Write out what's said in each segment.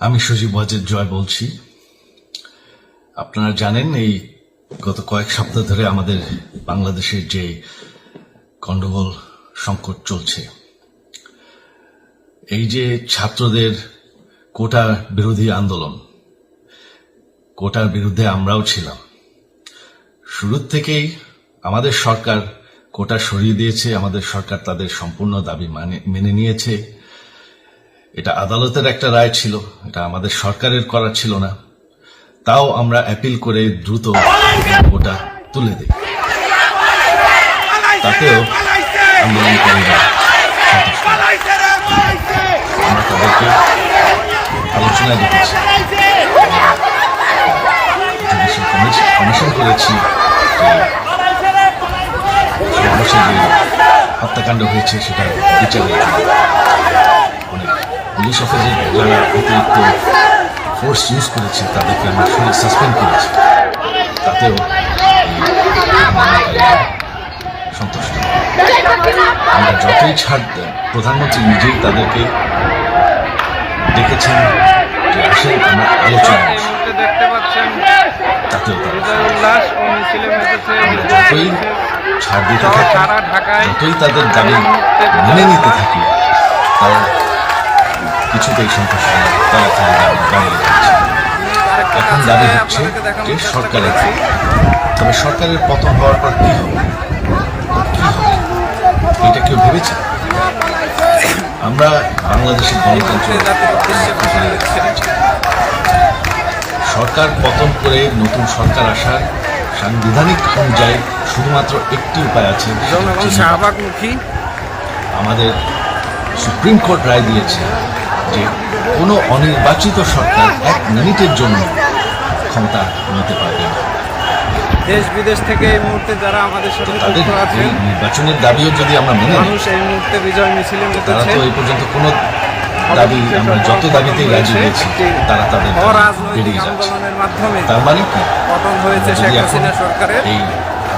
আমি সজীব ওয়াজেদ জয় বলছি। আপনারা জানেন এই গত কয়েক সপ্তাহ ধরে আমাদের বাংলাদেশের যে গন্ডগোল সংকট চলছে, এই যে ছাত্রদের কোটা বিরোধী আন্দোলন, কোটার বিরুদ্ধে আমরাও ছিলাম। শুরুর থেকেই আমাদের সরকার কোটা সরিয়ে দিয়েছে, আমাদের সরকার তাদের সম্পূর্ণ দাবি মানে মেনে নিয়েছে। এটা আদালতের একটা রায় ছিল, এটা আমাদের সরকারের করা ছিল না। তাও আমরা অ্যাপিল করে দ্রুত কোটা তুলে দিই। তাতেও আমরা কমিশন করেছি হত্যাকাণ্ড হয়েছে, সেটা বিচারের অতিরিক্ত ফোর্স ইউজ করেছে তাদেরকে আমরা সাসপেন্ড করেছি তাতেও সন্তুষ্ট আমরা যতই ছাড় দেন প্রধানমন্ত্রী নিজেই তাদেরকে ডেকেছেন যে আসেন আমরা আলোচনা যতই ছাড় দিতে থাকি যতই তাদের দাবি মেনে নিতে থাকি তারা কিছুতেই সন্তুষ্ট নয়। তারা খালি দাবি দাঁড়িয়ে থাকছে এখন দাবি হচ্ছে যে সরকারের তবে সরকারের পতন হওয়ার পর কি হবে? কি হবে? এটা কেউ ভেবেছে? আমরা বাংলাদেশের গণতন্ত্র সরকার পতন করে নতুন সরকার আসার সাংবিধানিক অনুযায়ী শুধুমাত্র একটি উপায় আছে আমাদের সুপ্রিম কোর্ট রায় দিয়েছে যে কোনো অনির্বাচিত সরকার এক মিনিটের জন্য ক্ষমতা নিতে পারবে না। দেশ বিদেশ থেকে এই মুহূর্তে যারা আমাদের সাথে যুক্ত এই আছেন নির্বাচনের দাবিও যদি আমরা মেনে মানুষ এই মুহূর্তে বিজয় মিছিলে তারা তো এই পর্যন্ত কোনো দাবি আমরা যত দাবিতেই রাজি হয়েছি তারা তাদের অরাজনৈতিক আন্দোলনের মাধ্যমে তার মানে কি? পতন হয়েছে শেখ হাসিনা সরকারের। এই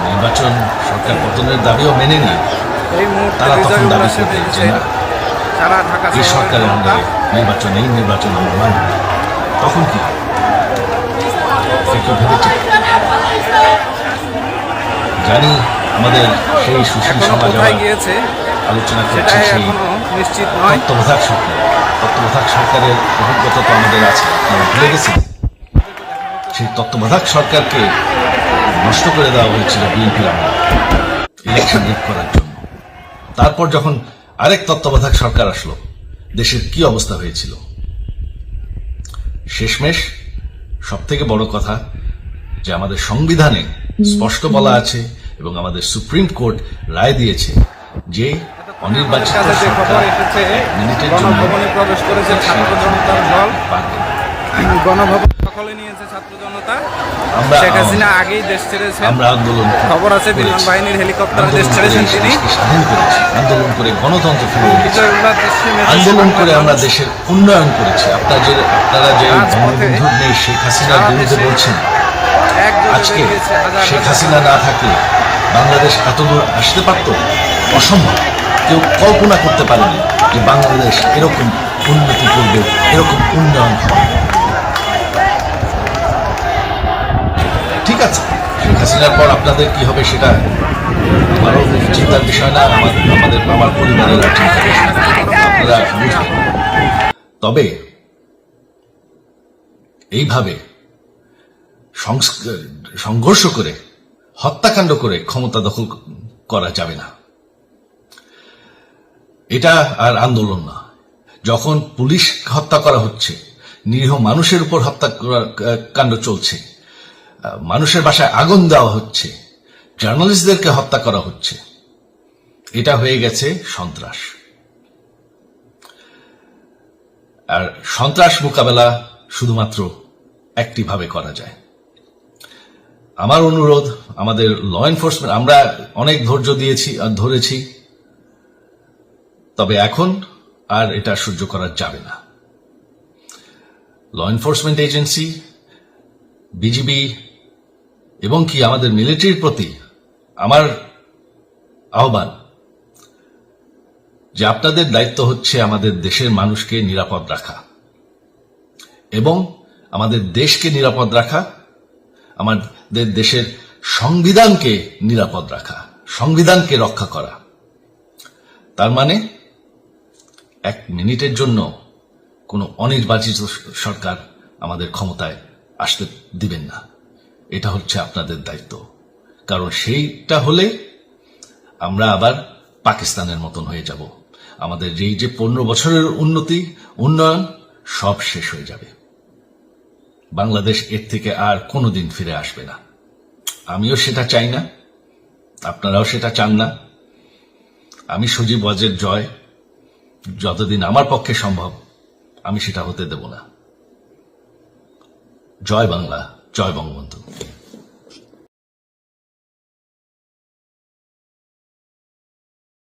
নির্বাচন সরকার পতনের দাবিও মেনে নিয়ে এই মুহূর্তে তারা বিজয় তখন দাবি উল্লাসে এই সরকারের। আন্ডারে নির্বাচন এই নির্বাচন আমরা মানব না। তখন কি? জানি আমাদের সেই সুশীল সমাজ গিয়েছে আলোচনা করছে সেই নিশ্চিত তত্ত্বাবধায়ক সরকার। তত্ত্বাবধায়ক সরকারের অভিজ্ঞতা তো আমাদের আছে আপনারা ভুলে গেছেন। সেই তত্ত্বাবধায়ক সরকারকে নষ্ট করে দেওয়া হয়েছিল বিএনপির আমলে ইলেকশন করার জন্য। তারপর যখন আরেক তত্ত্বাবধায়ক সরকার আসলো। দেশের কি অবস্থা হয়েছিল? শেষমেশ সব থেকে বড় কথা যে আমাদের সংবিধানে স্পষ্ট বলা আছে এবং আমাদের সুপ্রিম কোর্ট রায় দিয়েছে যে অনির্বাচিত সরকার মিনিটের জন্য গণভবনে প্রবেশ করেছে ছাত্র জনতার দল। গণভবন দখলে নিয়েছে ছাত্র জনতা। শেখ হাসিনা আগেই দেশ ছেড়েছেন। আমরা আন্দোলন খবর আছে বিমান বাহিনীর হেলিকপ্টারে দেশ ছেড়েছেন তিনি। আন্দোলন করে গণতন্ত্র আন্দোলন করে আমরা দেশের উন্নয়ন করেছি। আপনারা যে আপনারা যে নেই শেখ হাসিনার বিরুদ্ধে বলছেন আজকে শেখ হাসিনা না থাকলে বাংলাদেশ এত দূর আসতে পারত? অসম্ভব। কেউ কল্পনা করতে পারেনি যে বাংলাদেশ এরকম উন্নতি করবে এরকম উন্নয়ন হবে। আছে শেখ পর আপনাদের কি হবে সেটা আমারও চিন্তার বিষয় না, আমার আমাদের আমার পরিবারের তবে এইভাবে সংঘর্ষ করে, হত্যাকাণ্ড করে ক্ষমতা দখল করা যাবে না। এটা আর আন্দোলন না। যখন পুলিশ হত্যা করা হচ্ছে, নিরীহ মানুষের উপর হত্যা কাণ্ড চলছে মানুষের বাসায় আগুন দেওয়া হচ্ছে, জার্নালিস্টদেরকে হত্যা করা হচ্ছে। এটা হয়ে গেছে সন্ত্রাস। আর সন্ত্রাস মোকাবেলা শুধুমাত্র একটি ভাবে করা যায়। আমার অনুরোধ, আমাদের ল এনফোর্সমেন্ট আমরা অনেক ধৈর্য দিয়েছি আর ধরেছি। তবে এখন আর এটা সহ্য করা যাবে না। ল এনফোর্সমেন্ট এজেন্সি বিজিবি এবং কি আমাদের মিলিটারির প্রতি আমার আহ্বান যে আপনাদের দায়িত্ব হচ্ছে আমাদের দেশের মানুষকে নিরাপদ রাখা এবং আমাদের দেশকে নিরাপদ রাখা, আমাদের দেশের সংবিধানকে নিরাপদ রাখা, সংবিধানকে রক্ষা করা। তার মানে এক মিনিটের জন্য কোনো অনির্বাচিত সরকার আমাদের ক্ষমতায় আসতে দিবেন না। এটা হচ্ছে আপনাদের দায়িত্ব। কারণ সেইটা হলে আমরা আবার পাকিস্তানের মতন হয়ে যাব। আমাদের যেই যে পনেরো বছরের উন্নতি, উন্নয়ন, সব শেষ হয়ে যাবে। বাংলাদেশ এর থেকে আর কোনোদিন ফিরে আসবে না। আমিও সেটা চাই না, আপনারাও সেটা চান না। আমি সজীব ওয়াজের জয়, যতদিন আমার পক্ষে সম্ভব, আমি সেটা হতে দেব না। জয় বাংলা। ジャイバ。